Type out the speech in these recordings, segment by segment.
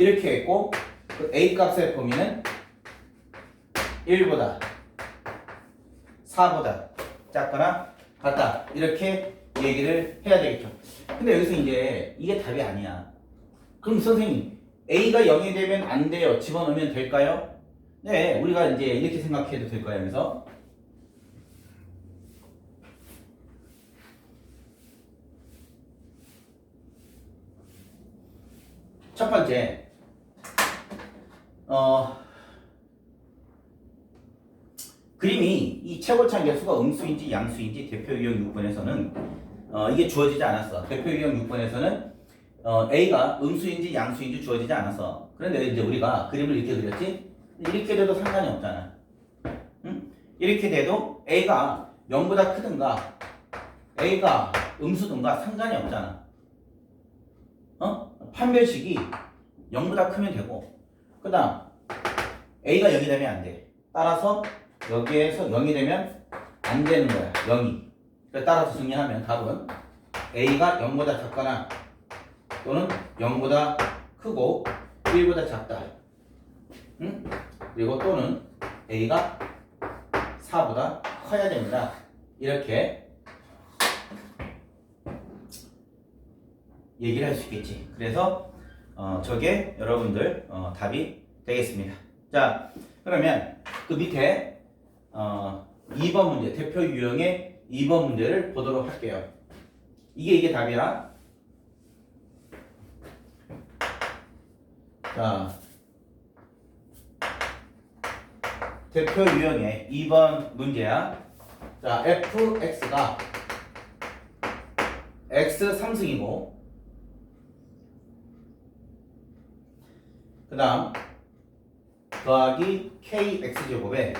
이렇게 했고 그 A 값의 범위는 1보다 4보다 작거나 같다 이렇게 얘기를 해야 되겠죠. 근데 여기서 이제 이게 답이 아니야. 그럼 선생님 A가 0이 되면 안 돼요. 집어넣으면 될까요? 네, 우리가 이제 이렇게 생각해도 될 거예요. 그래서 첫 번째, 어, 그림이 이 최고차의 개수가 음수인지 양수인지 대표 유형 6번에서는 어, 이게 주어지지 않았어. 대표 유형 6번에서는 어, A가 음수인지 양수인지 주어지지 않았어. 그런데 이제 우리가 그림을 이렇게 그렸지? 이렇게 돼도 상관이 없잖아. 응? 이렇게 돼도 A가 0보다 크든가 A가 음수든가 상관이 없잖아. 어? 판별식이 0보다 크면 되고 그 다음 A가 0이 되면 안 돼. 따라서 여기에서 0이 되면 안 되는 거야. 0이. 그래서 따라서 정리하면 답은 A가 0보다 작거나 또는 0보다 크고 1보다 작다. 응? 그리고 또는 A가 4보다 커야 됩니다. 이렇게 얘기를 할 수 있겠지. 그래서 어, 저게 여러분들 어, 답이 되겠습니다. 자, 그러면 그 밑에 어, 2번 문제, 대표 유형의 2번 문제를 보도록 할게요. 이게 이게 답이야. 자, 대표 유형의 2번 문제야. 자, fx가 x 3승이고 그 다음 더하기 kx제곱에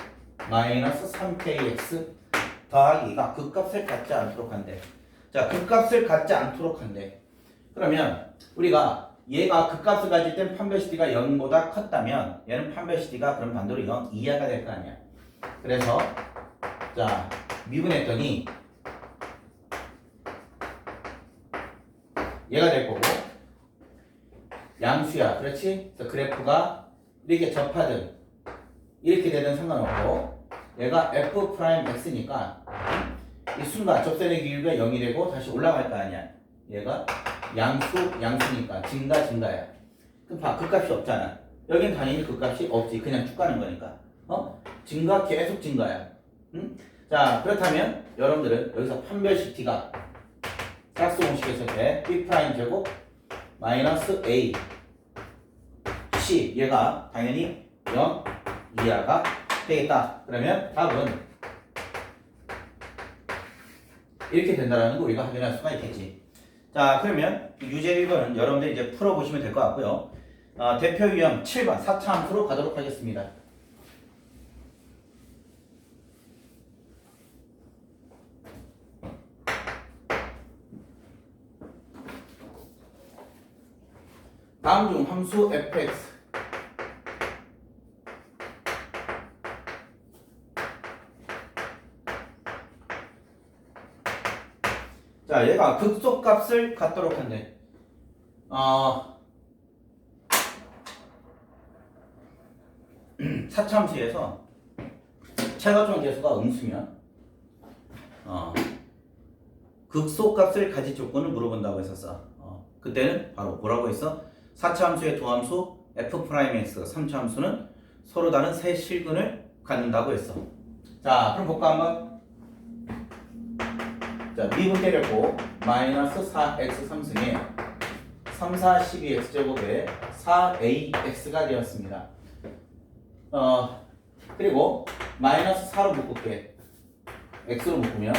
마이너스 3kx 더하기가 극값을 갖지 않도록 한대. 자, 극값을 갖지 않도록 한대. 그러면 우리가 얘가 극값을 가질 땐 판별시티가 0보다 컸다면 얘는 판별시티가 그럼 반대로 0 이하가 될 거 아니야. 그래서 자 미분했더니 얘가 될 거고 양수야. 그렇지? 그래서 그래프가 이렇게 접하든 이렇게 되든 상관없고 얘가 f 프라임 x니까 이 순간 접선의 길이가 0이 되고 다시 올라갈 거 아니야. 얘가 양수 양수니까 증가 증가야. 그럼 봐 극값이 없잖아. 여긴 당연히 극값이 없지. 그냥 쭉 가는 거니까. 어? 증가 계속 증가야. 응? 자 그렇다면 여러분들은 여기서 판별식 t가 짝수 공식에서 돼 b 프라임 제곱 마이너스 a c 얘가 당연히 0 이하가 되겠다. 그러면 답은 이렇게 된다라는 거 우리가 확인할 수가 있겠지. 자, 그러면 유제 1번은 여러분들 이제 풀어보시면 될 것 같고요. 어, 대표 유형 7번 4차 함수로 가도록 하겠습니다. 다음 중 함수 fx 자, 얘가 극소값을 갖도록 한대. 어, 사참수에서 최고점 계수가 음수면 어, 극소값을 가질 조건을 물어본다고 했었어. 어, 그때는 바로 뭐라고 했어? 4차 함수의 도함수 f'(x) 3차 함수는 서로 다른 세 실근을 갖는다고 했어. 자, 그럼 볼까 한번? 자, 미분 때렸고 마이너스 4x 3승에 3, 4, 12x 제곱에 4ax가 되었습니다. 어, 그리고 마이너스 4로 묶을게. x로 묶으면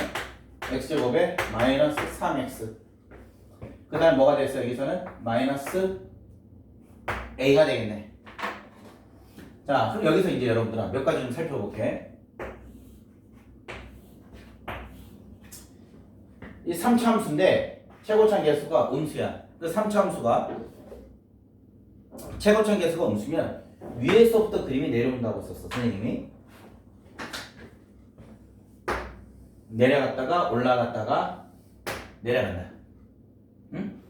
x 제곱에 마이너스 3x. 그 다음 뭐가 됐어요? 여기서는 마이너스 a가 되겠네. 자, 그럼 여기서 이제 여러분들아 몇 가지 좀 살펴볼게. 이 3차 함수인데 최고차 계수가 음수야. 그 3차 함수가 최고차 계수가 음수면 위에서부터 그림이 내려온다고 썼어 선생님이. 내려갔다가 올라갔다가 내려간다. 응?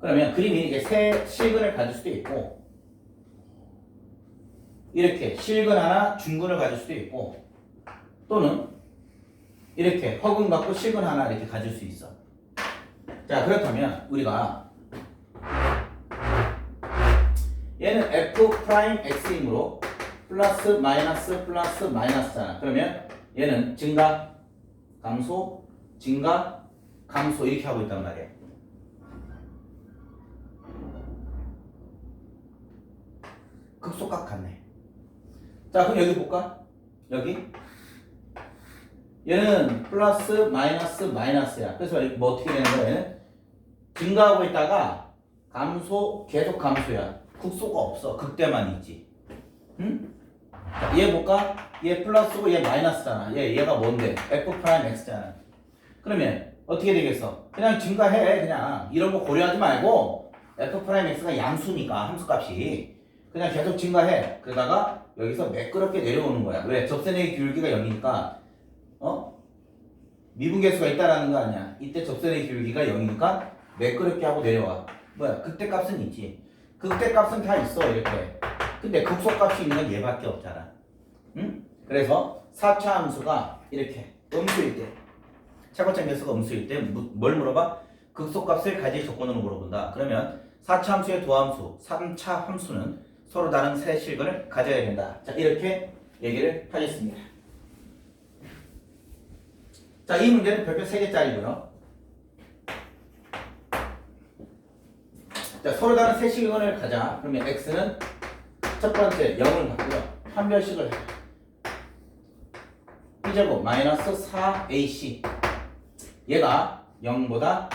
그러면 그림이 이게 세 실근을 가질 수도 있고 이렇게 실근 하나 중근을 가질 수도 있고 또는 이렇게 허근 갖고 실근 하나 이렇게 가질 수 있어. 자 그렇다면 우리가 얘는 f 프라임 x이므로 플러스 마이너스 플러스 마이너스잖아. 그러면 얘는 증가 감소 증가 감소 이렇게 하고 있단 말이야. 극소각 같네. 자, 그럼 여기 볼까? 여기. 얘는 플러스, 마이너스, 마이너스야. 그래서 뭐 어떻게 되는 거야? 얘는 증가하고 있다가 감소, 계속 감소야. 극소가 없어. 극대만 있지. 응? 자, 얘 볼까? 얘 플러스고 얘 마이너스잖아. 얘, 얘가 뭔데? f 프라임 x잖아. 그러면 어떻게 되겠어? 그냥 증가해. 그냥 이런 거 고려하지 말고 f 프라임 x가 양수니까 함수값이 그냥 계속 증가해. 그러다가 여기서 매끄럽게 내려오는 거야. 왜? 접선의 기울기가 0이니까 어? 미분계수가 있다라는 거 아니야. 이때 접선의 기울기가 0이니까 매끄럽게 하고 내려와. 뭐야? 그때 값은 있지. 그때 값은 다 있어 이렇게. 근데 극소값이 있는 건 얘밖에 없잖아. 응? 그래서 4차 함수가 이렇게 음수일 때 차고점 계수가 음수일 때 뭘 물어봐? 극소값을 가질 조건으로 물어본다. 그러면 4차 함수의 도함수, 3차 함수는 서로 다른 세 실근을 가져야 된다. 자, 이렇게 얘기를 하겠습니다. 자, 이 문제는 별표 3개짜리고요. 자, 서로 다른 세 실근을 가자. 그러면 x는 첫 번째 0을 갖고요. 판별식을. B제곱 마이너스 4AC 얘가 0보다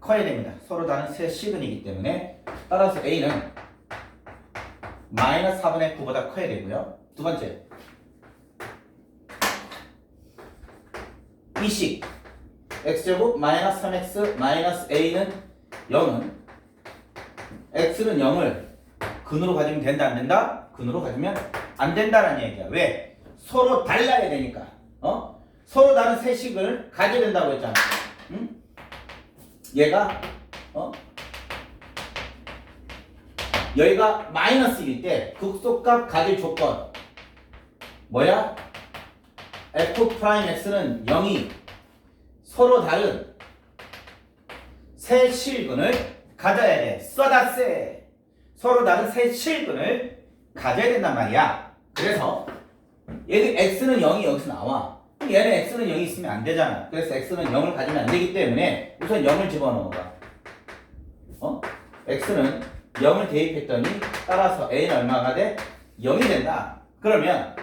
커야 됩니다. 서로 다른 세 시근이기 때문에 따라서 A는 마이너스 4분의 9보다 커야 되고요. 두 번째 이식 x제곱 마이너스 3x 마이너스 a는 0은 x는 0을 근으로 가지면 된다 안 된다? 근으로 가지면 안 된다라는 얘기야. 왜? 서로 달라야 되니까. 어? 서로 다른 세식을 가져야 된다고 했잖아. 응? 얘가 어? 여기가 마이너스 1일 때 극소값 가질 조건 뭐야? f 프라임 x는 0이 서로 다른 세 실근을 가져야 돼. 써다 세. 서로 다른 세 실근을 가져야 된단 말이야. 그래서 얘는 x는 0이 여기서 나와. 얘는 x는 0이 있으면 안 되잖아. 그래서 x는 0을 가지면 안 되기 때문에 우선 0을 집어넣어봐. 어? x는 0을 대입했더니 따라서 a는 얼마가 돼? 0이 된다. 그러면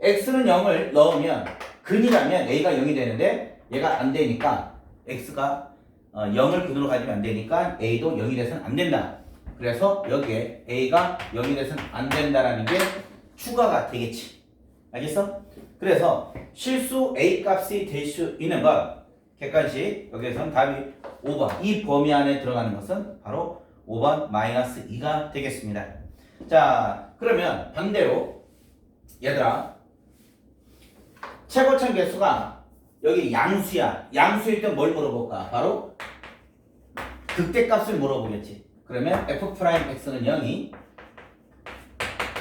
x는 0을 넣으면 근이라면 a가 0이 되는데 얘가 안 되니까 x가 어, 0을 근으로 가지면 안 되니까 a도 0이 돼서는 안 된다. 그래서 여기에 a가 0이 돼서는 안 된다라는 게 추가가 되겠지. 알겠어? 그래서 실수 a 값이 될 수 있는 것 객관식 여기에서는 답이 5번 이 범위 안에 들어가는 것은 바로 5번 마이너스 2가 되겠습니다. 자 그러면 반대로 얘들아 최고점 개수가 여기 양수야. 양수일 때 뭘 물어볼까? 바로 극대값을 물어보겠지. 그러면 f 프라임 x는 0이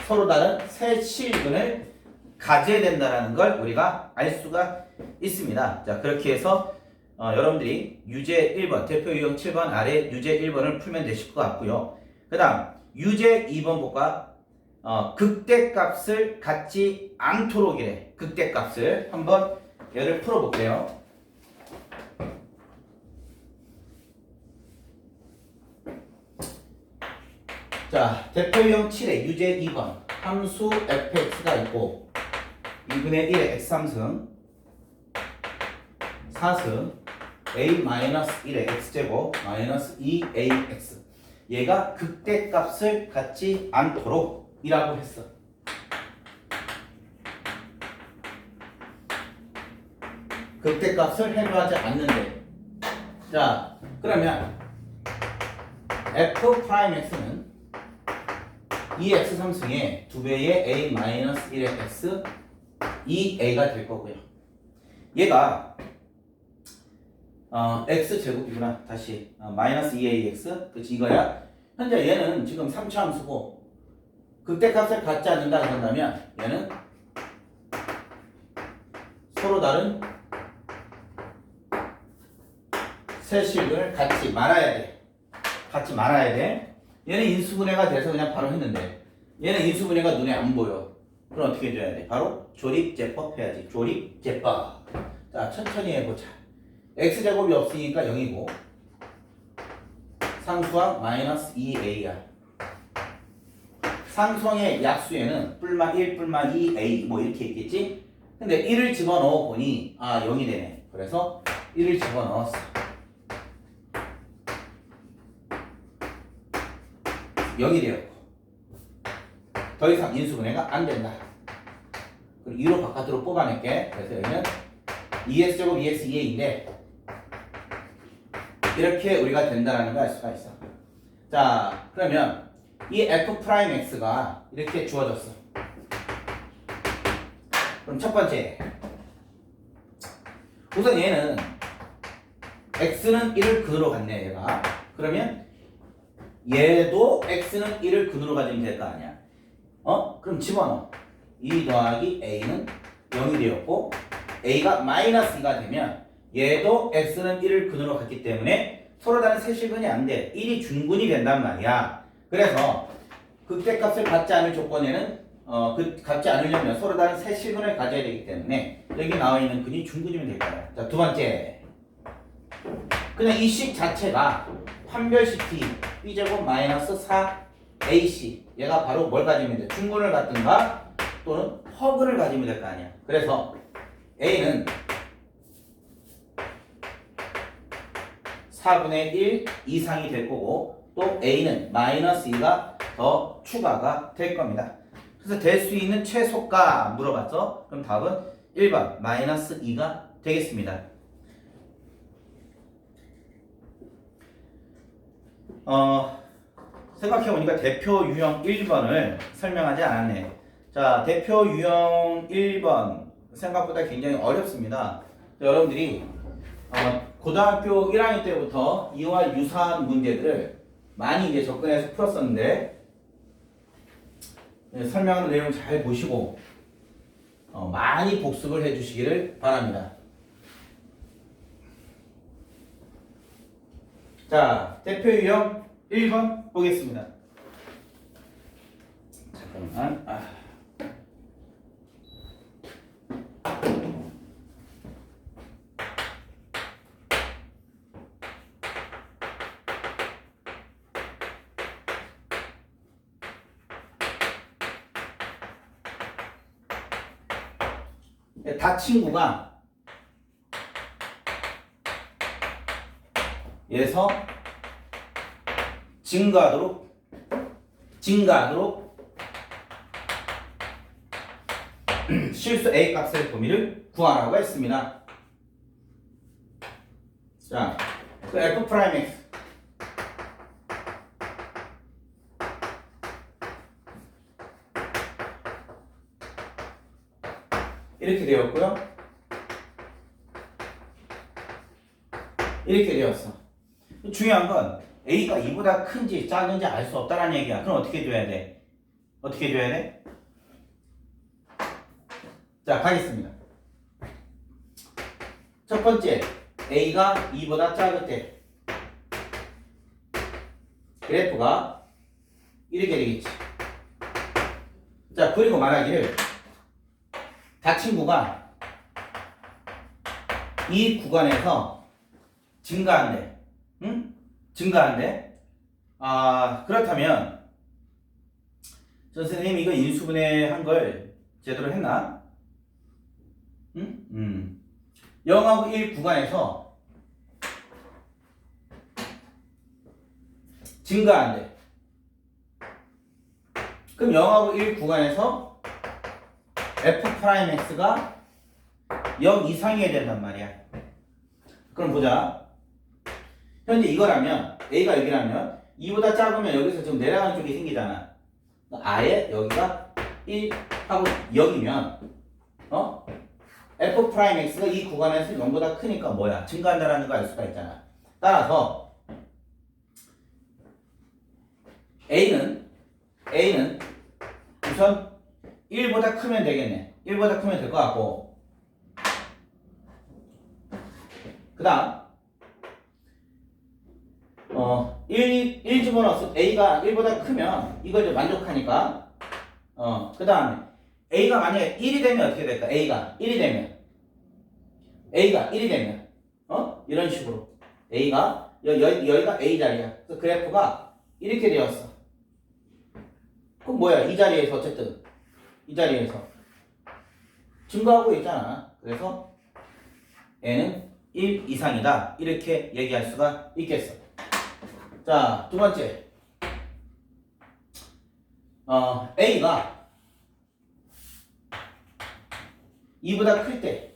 서로 다른 세 실근을 가져야 된다라는 걸 우리가 알 수가 있습니다. 자 그렇게 해서 어, 여러분들이 유제 1번 대표 유형 7번 아래 유제 1번을 풀면 되실 것 같고요. 그 다음 유제 2번 볼까? 어, 극대값을 갖지 않도록이래. 극대값을 한번 얘를 풀어볼게요. 자, 대표형 7의 유제 2번 함수 fx가 있고 2분의 1의 x3승 4승 a-1의 x제곱 마이너스 2ax 얘가 극대값을 갖지 않도록 이라고 했어. 극대값을 해소하지 않는데. 자, 그러면 f 프라임 x는 2x 3승의 2배의 a 마이너스 1의 x 2a가 될 거고요. 얘가 어, x 제곱이구나. 다시 어, 마이너스 2ax. 그렇지 이거야. 현재 얘는 지금 3차 함수고 극대값을 갖지 않는다 그런다면 얘는 서로 다른 세 실근을 갖지 말아야 돼. 갖지 말아야 돼. 얘는 인수분해가 돼서 그냥 바로 했는데 얘는 인수분해가 눈에 안 보여. 그럼 어떻게 해줘야 돼? 바로 조립제법 해야지. 조립제법. 자, 천천히 해보자. X제곱이 없으니까 0이고 상수항 마이너스 2a야. 상수항의 약수에는 뿔마 1, 뿔마 2a 뭐 이렇게 있겠지? 근데 1을 집어넣어 보니 아 0이 되네. 그래서 1을 집어넣었어. 0이 되었고 더 이상 인수분해가 안 된다. 그리고 2로 바깥으로 뽑아낼게. 그래서 여기는 2x제곱 2x2a인데 이렇게 우리가 된다는 걸 알 수가 있어. 자, 그러면 이 f 프라임 x가 이렇게 주어졌어. 그럼 첫 번째. 우선 얘는 x는 1을 근으로 갔네, 얘가. 그러면 얘도 x는 1을 근으로 가지면 될 거 아니야. 어? 그럼 집어넣어. 2 더하기 a는 0이 되었고 a가 마이너스 2가 되면 얘도 x는 1을 근으로 갔기 때문에 서로 다른 세실근이 안 돼. 1이 중근이 된단 말이야. 그래서 극대값을 갖지 않을 조건에는 어, 그 갖지 않으려면 서로 다른 세실근을 가져야 되기 때문에 여기 나와 있는 근이 중근이면 될 거야. 자, 두 번째. 그냥 이 식 자체가 판별식 t b제곱 마이너스 4 ac 얘가 바로 뭘 가지면 돼? 중근을 갖든가 또는 허근을 가지면 될 거 아니야. 그래서 a는 4분의 1 이상이 될 거고 또 a는 마이너스 2가 더 추가가 될 겁니다. 그래서 될 수 있는 최소가 물어봤죠? 그럼 답은 1번 마이너스 2가 되겠습니다. 어, 생각해보니까 대표 유형 1번을 설명하지 않았네. 자, 대표 유형 1번 생각보다 굉장히 어렵습니다. 여러분들이 어, 고등학교 1학년 때부터 이와 유사한 문제들을 많이 이제 접근해서 풀었었는데 네, 설명하는 내용 잘 보시고 어, 많이 복습을 해주시기를 바랍니다. 자, 대표 유형 1번 보겠습니다. 잠깐만. 아. 다 친구가 에서 증가하도록 증가하도록 실수 a 값의 범위를 구하라고 했습니다. 자, 그 f 프라임 x 이렇게 되었고요. 이렇게 되었어. 중요한 건 a가 2보다 큰지 작은지 알 수 없다는 얘기야. 그럼 어떻게 줘야 돼? 어떻게 줘야 돼? 자, 가겠습니다. 첫 번째, a가 2보다 작을 때 그래프가 이렇게 되겠지. 자, 그리고 말하기를 다 친구가 이 구간에서 증가한대. 응? 증가한대. 아, 그렇다면 전 선생님 이거 인수분해 한 걸 제대로 했나? 응? 음. 0하고 1 구간에서 증가한대. 그럼 0하고 1 구간에서 f 프라임 x가 0 이상이어야 된단 말이야. 그럼 보자. 현재 이거라면 a가 여기라면 2보다 작으면 여기서 지금 내려가는 쪽이 생기잖아. 아예 여기가 1 하고 0이면 어? f 프라임 x가 이 구간에서 0보다 크니까 뭐야? 증가한다라는 걸알 수가 있잖아. 따라서 a는 a는 우선 1보다 크면 되겠네. 1보다 크면 될 것 같고. 그 다음. 어, 1, 1 집어넣어서 A가 1보다 크면 이걸 이제 만족하니까. 어, 그 다음에 A가 만약에 1이 되면 어떻게 될까? A가 1이 되면. A가 1이 되면. 어? 이런 식으로. A가 여, 여, 여기가 A 자리야. 그래서 그래프가 이렇게 되었어. 그럼 뭐야? 이 자리에서 어쨌든 이 자리에서 증가하고 있잖아 그래서 N은 1 이상이다 이렇게 얘기할 수가 있겠어 자, 두 번째. 어, A가 2보다 클 때,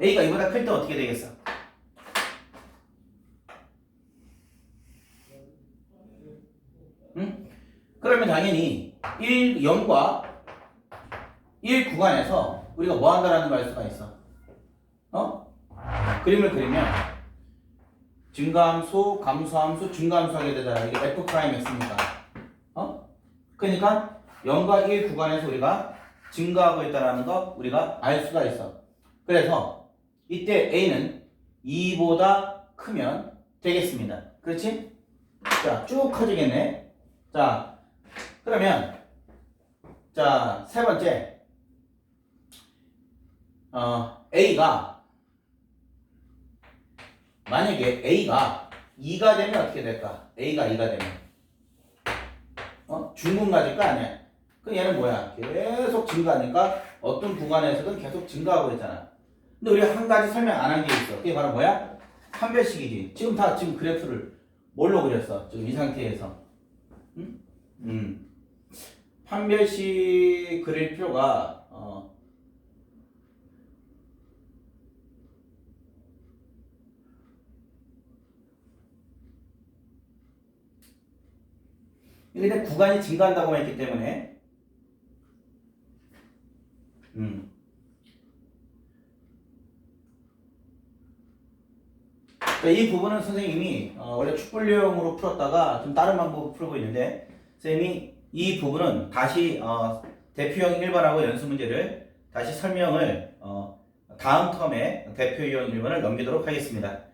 A가 2보다 클 때 어떻게 되겠어? 응? 그러면 당연히 1, 0과 1 구간에서 우리가 뭐 한다라는 걸 알 수가 있어. 어? 그림을 그리면 증가함수, 감소함수, 증가함수하게 되잖아. 이게 f 프라임 x니까. 어? 그러니까 0과 1 구간에서 우리가 증가하고 있다는 거 우리가 알 수가 있어. 그래서 이때 a는 2보다 크면 되겠습니다. 그렇지? 자, 쭉 커지겠네. 자, 그러면 자, 세 번째. 어, a가 만약에 A가 2가 되면 어떻게 될까? A가 2가 되면 어? 중근가질까 아니야? 그 얘는 뭐야? 계속 증가하니까 어떤 구간에서든 계속 증가하고 있잖아. 근데 우리가 한 가지 설명 안 한 게 있어. 그게 바로 뭐야? 판별식이지. 지금 다 지금 그래프를 뭘로 그렸어? 지금 이 상태에서. 음? 음. 판별식 그릴 필요가 어, 근데 구간이 증가한다고 했기 때문에 음. 그러니까 이 부분은 선생님이 어, 원래 축분류형으로 풀었다가 좀 다른 방법으로 풀고 있는데 선생님이 이 부분은 다시 어, 대표형 1번하고 연수 문제를 다시 설명을 어, 다음 텀에 대표형 1번을 넘기도록 하겠습니다.